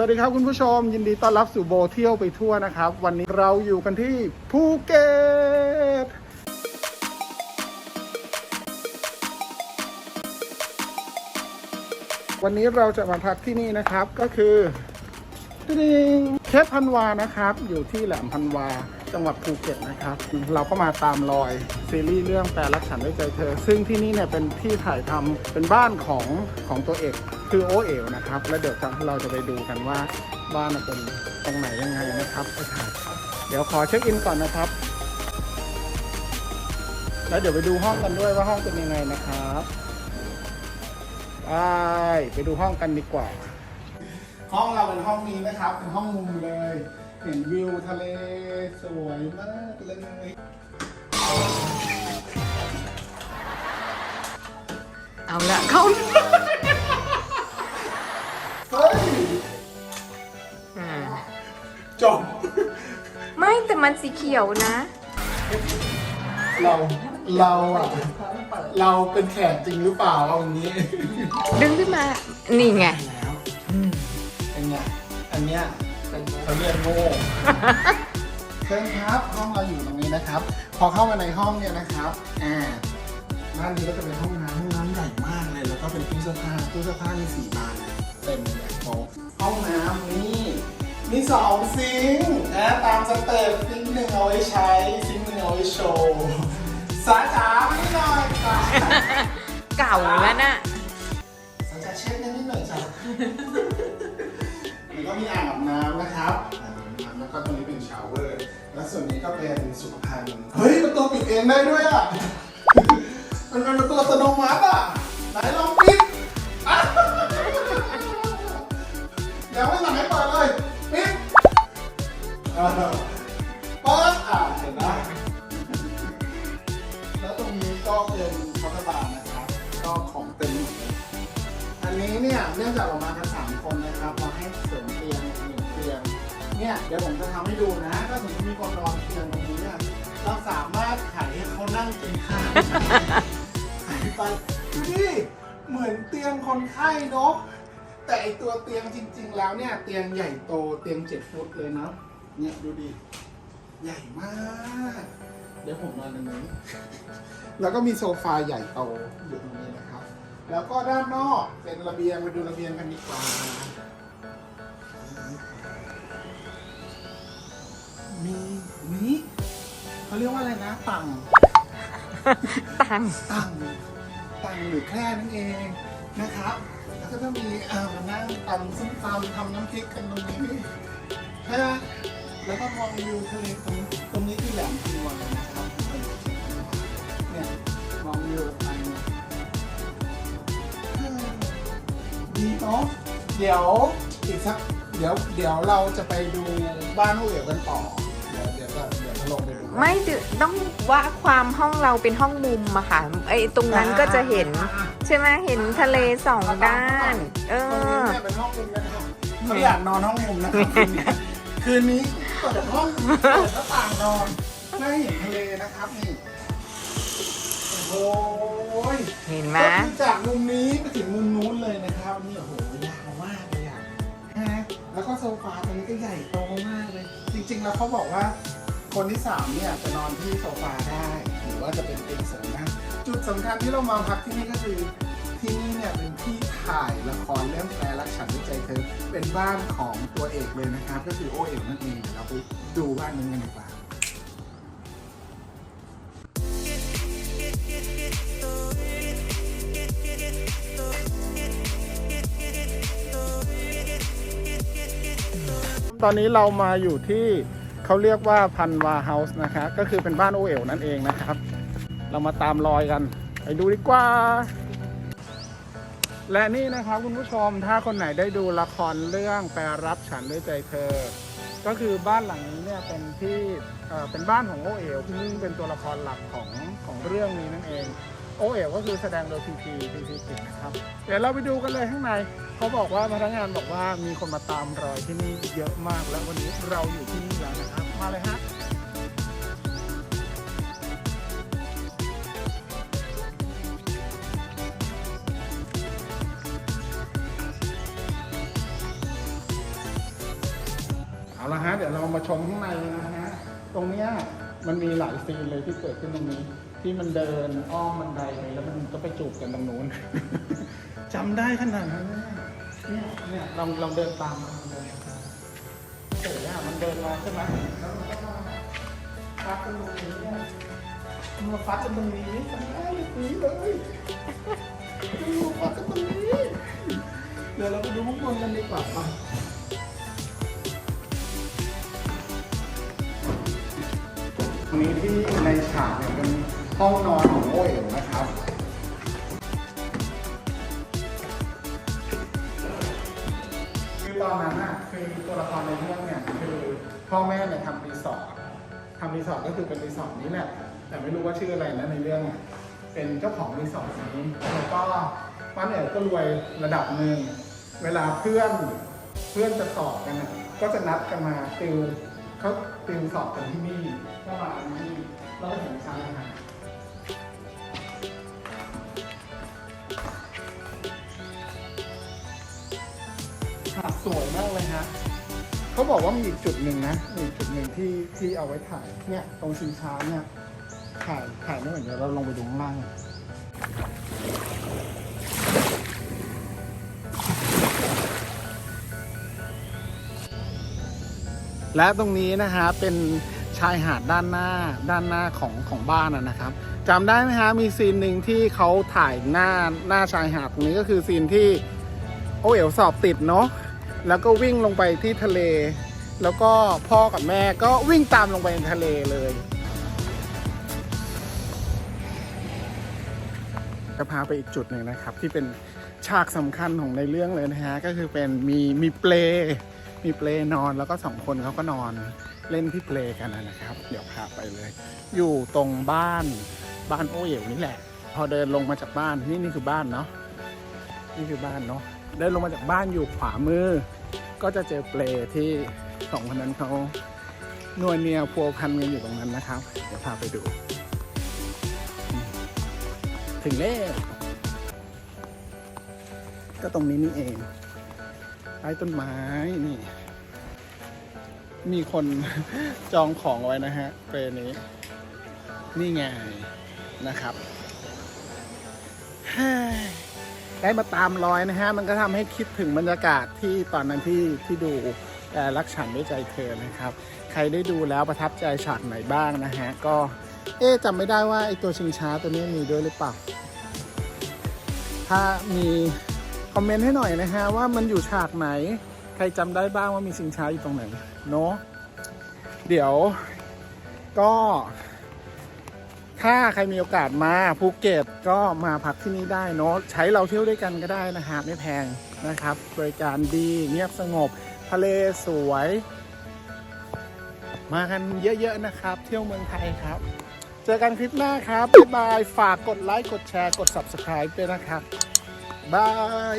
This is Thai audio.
สวัสดีครับคุณผู้ชม ยินดีต้อนรับสู่โบเที่ยวไปทั่วนะครับ วันนี้เราอยู่กันที่ภูเก็ตวันนี้เราจะมาพักที่นี่นะครับก็คือเคปพันวานะครับ อยู่ที่แหลมพันวา จังหวัดภูเก็ตนะครับ เราก็มาตามรอยซีรีส์เรื่องแปลรักฉันด้วยใจเธอ ซึ่งที่นี่เนี่ยเป็นที่ถ่ายทำเป็นบ้านของของตัวเอกคือโอเอ๋วนะครับ แล้วเดี๋ยวเราจะไปดูกันว่าบ้านเป็นตรงไหนยังไงนะครับไปถ่ายเดี๋ยวขอเช็คอินก่อนนะครับ แล้วเดี๋ยวไปดูห้องกันด้วยว่าห้องเป็นยังไงนะครับไปไปดูห้องกันดีกว่า ห้องเราเป็นห้องนี้นะครับเป็นห้องมุมเลย เห็นวิวทะเลสวยมากเลยเอาละเขาเฮ้ยอืมจบไม่แต่มันสีเขียวนะ เราเราอะเราเป็นแขกจริงหรือเปล่าเอาอย่างนี้ดึงขึ้นมา นี่ไงแล้วเป็นไงอันเนี้ย เป็นเขาเรียกโง่เชิญครับห้องเราอยู่ตรงนี้นะครับ พอเข้ามาในห้องเนี่ยนะครับอ่าด้านนี้ก็จะเป็นห้องน้ำห้องน้ำใหญ่มากเลย แล้วก็เป็นตู้เสื้อผ้าตู้เสื้อผ้ามีสี่บานเลยเต็มเลยโต๊ะห้องน้ำนี่มีสองซิงค์นะตามสเต็ปซิงค์หนึ่งเอาไว้ใช้ซิงค์หนึ่งเอาไว้โชว์สาจ๋ามานี่หน่อยจ้าเก่าแล้วน่ะสาจ๋าเช็ดกันนิดหน่อยจ้ะแล้วก็มี อ่างอาบน้ำนะครับอ่างอาบน้ำแล้วก็ตรงนี้เป็นชาวเวอร์ และส่วนนี้ก็เป็นสุขภัณฑ์เฮ้ยประตูปิดเองได้ด้วยอะ มันเป็นประตูอัตโนมัติอะ ไหนลองปิดอะเดี๋ยวไม่สั่งให้เปิดเลย ปิดเออเปิดอะเห็นไหมแล้วตรงนี้ก็เป็นเคาน์เตานะครับ ก็ของเต็มหมดเลยอันนี้เนี่ยเนื่องจากเรามากันสามคนนะครับเรา ให้เสริมเตียงหนึ่งเตียง เนี่ยเดี๋ยวผมจะทำให้ดูนะ ถ้าสมมติมีคนนอนเตียงตรงนี้เนี่ยเราสามารถไขให้เขานั่งกินข้าวไขไปดูดิเหมือนเตียงคนไข้เนาะแต่ไอตัวเตียงจริง ๆ แล้วเนี่ย เตียงใหญ่โตเตียงเจ็ดฟุตเลยนะเนี่ยดูดิใหญ่มาก เดี๋ยวผมนอนตรงนี้ แล้วก็มีโซฟาใหญ่โตอยู่ตรงนี้นะครับ แล้วก็ด้านนอกเป็นระเบียงไปดูระเบียงกันดีกว่า มีนี้เขาเรียกว่าอะไรนะตังตังตังตังหรือแคร่นั่นเองนะครับ แล้วก็จะมีเอ่อมานั่งตำส้มตำทำน้ำพริกกันตรงนี้ใช่ไหมแล้วก็มองวิวทะเลตรงตรงนี้ที่แหลมพันวานะครับเนี่ยมองวิวไปเออดีเนาะเดี๋ยวอีกสักเดี๋ยวเดี๋ยวเราจะไปดูบ้านผู้เอ๋วกันต่อ เดี๋ยวเดี๋ยวจะเดี๋ยวจะลงไปดูไม่ดึต้องว่าความห้องเราเป็นห้องมุมอะค่ะไอ้ตรงนั้นก็จะเห็น ใช่ไหมเห็นทะเลสองด้าน เอตรงนี้อ เนี่ยเป็นห้องมุมนะครับไม่อยากนอนห้องมุมนะครับคืนนี้คืนนี้เปิดห้องเปิดหน้าต่างนอนไม่เห็นทะเลนะครับนี่โอ้โหเห็นไหมก็คือจากมุมนี้ไปถึงมุมนู้นเลยนะครับนี่โอ้โหยาวมากเลยอะฮะแล้วก็โซฟาตรงนี้ก็ใหญ่โตมากเลย จริงๆแล้วเขาบอกว่า คนที่สามเนี่ยจะนอนที่โซฟาได้ หรือว่าจะเป็นเตียงเสริมนั่งจุดสำคัญที่เรามาพักที่นี่ก็คือที่นี่เนี่ยเป็นที่ถ่ายละครเรื่องแปลรักฉันด้วยใจเธอเป็นบ้านของตัวเอกเลยนะครับ ก็คือโอเอ๋วนั่นเองเดี๋ยวเราไปดูบ้านนั้นกันดีกว่าตอนนี้เรามาอยู่ที่ เขาเรียกว่าพันวาเฮาส์นะคะก็คือเป็นบ้านโอเอ๋วนั่นเองนะครับ เรามาตามรอยกัน ไปดูดีกว่า และนี่นะครับคุณผู้ชมถ้าคนไหนได้ดูละครเรื่องแปรรับฉันด้วยใจเธอ ก็คือบ้านหลังนี้เนี่ยเป็นที่เอ่อเป็นบ้านของโอเอ๋วซึ่เป็นตัวละครหลักของของเรื่องนี้นั่นเอง โอเอ๋ก็คือแสดงโดยพีพีพีพีกิจนะครับ เดี๋ยวเราไปดูกันเลยข้างใน เขาบอกว่าพนักงานบอกว่ามีคนมาตามรอยที่นี่เยอะมาก แล้ววันนี้เราอยู่ที่นี่แล้วนะครับ มาเลยฮะเอาละฮะ เดี๋ยวเรามาชมข้างในเลยนะฮะ ตรงเนี้ยมันมีหลายซีนเลยที่เกิดขึ้นตรงนี้ ที่มันเดินอ้อมบันไดไปแล้วมันก็ไปจูบกันตรงนู้น จำได้ขนาดนั้นเนี่ยเนี่ยเนี่ยลองลองเดินตามมันเดินตามเสร็จแล้วมันเดินมาใช่ไหมแล้วมันก็มาฟัดกันตรงนี้เนี่ยมันมาฟัดกันตรงนี้จำได้แบบนี้เลยมันมาฟัดกันตรงนี้เดี๋ยวเราไปดูข้างบนกันดีกว่าป่ะนี้ที่ในฉากเนี่ยเป็น ห้องนอนของโอ้ยนะครับ คือตอนนั้นน่ะคือตัวละครในเรื่องเนี่ยคือพ่อแม่เนี่ยทำรีสอร์ททำรีสอร์ทก็คือเป็นรีสอร์ทนี้แหละ แต่ไม่รู้ว่าชื่ออะไรนะในเรื่องอะเป็นเจ้าของรีสอร์ทนี้แล้วก็ป้าเนี่ยก็รวยระดับหนึ่งเวลาเพื่อนเพื่อนจะสอบกันน่ะก็จะนัดกันมาติวเขาติวสอบกันที่นี่ก็มาที่นี่เราก็เห็นชายหาดห เขาบอกว่ามีอีกจุดหนึ่งนะมีจุดหนึ่งที่ที่เอาไว้ถ่ายเนี่ยตรงชิงช้าเนี่ยถ่ายถ่ายไม่เหมือนเดี๋ยวเราลงไปดูข้างล่างและตรงนี้นะฮะเป็นชายหาดด้านหน้าด้านหน้าของของบ้านนะครับจำได้ไหมฮะมีซีนหนึ่งที่เขาถ่ายหน้าหน้าชายหาดตรงนี้ก็คือซีนที่โอเอ๋วสอบติดเนาะ แล้วก็วิ่งลงไปที่ทะเล แล้วก็พ่อกับแม่ก็วิ่งตามลงไปในทะเลเลย จะพาไปอีกจุดหนึ่งนะครับ ที่เป็นฉากสำคัญของในเรื่องเลยนะฮะ ก็คือเป็นมีมีเปลมีเปลนอนแล้วก็สองคนเขาก็นอนเล่นที่เปลกันนะครับ เดี๋ยวพาไปเลย อยู่ตรงบ้านบ้านโอเอ๋วนี่แหละ พอเดินลงมาจากบ้านนี่นี่คือบ้านเนาะนี่คือบ้านเนาะ เดินลงมาจากบ้านอยู่ขวามือ ก็จะเจอเปลที่สองคนนั้นเขานวลเนียพัวพันกันอยู่ตรงนั้นนะครับ เดี๋ยวพาไปดู ถึงแล้วก็ตรงนี้นี่เองใต้ต้นไม้นี่ มีคนจองของไว้นะฮะเปลนี้ นี่ไงนะครับ ได้มาตามรอยนะฮะ มันก็ทำให้คิดถึงบรรยากาศที่ตอนนั้นที่ที่ดูแต่รักฉันด้วยใจเธอนะครับ ใครได้ดูแล้วประทับใจฉากไหนบ้างนะฮะ ก็เอ๊จำไม่ได้ว่าไอตัวชิงช้าตัวนี้มีด้วยหรือเปล่า ถ้ามีคอมเมนต์ให้หน่อยนะฮะว่ามันอยู่ฉากไหน ใครจำได้บ้างว่ามีชิงช้าอยู่ตรงไหนเนาะเดี๋ยวก็ ถ้าใครมีโอกาสมาภูเก็ตก็มาพักที่นี่ได้เนาะใช้เราเที่ยวด้วยกันก็ได้นะฮะไม่แพงนะครับ บริการดีเงียบสงบ ทะเลสวย มากันเยอะๆนะครับ เที่ยวเมืองไทยครับ เจอกันคลิปหน้าครับ บ๊ายบาย ฝากกดไลค์ กดแชร์ กด Subscribe ด้วยนะครับบาย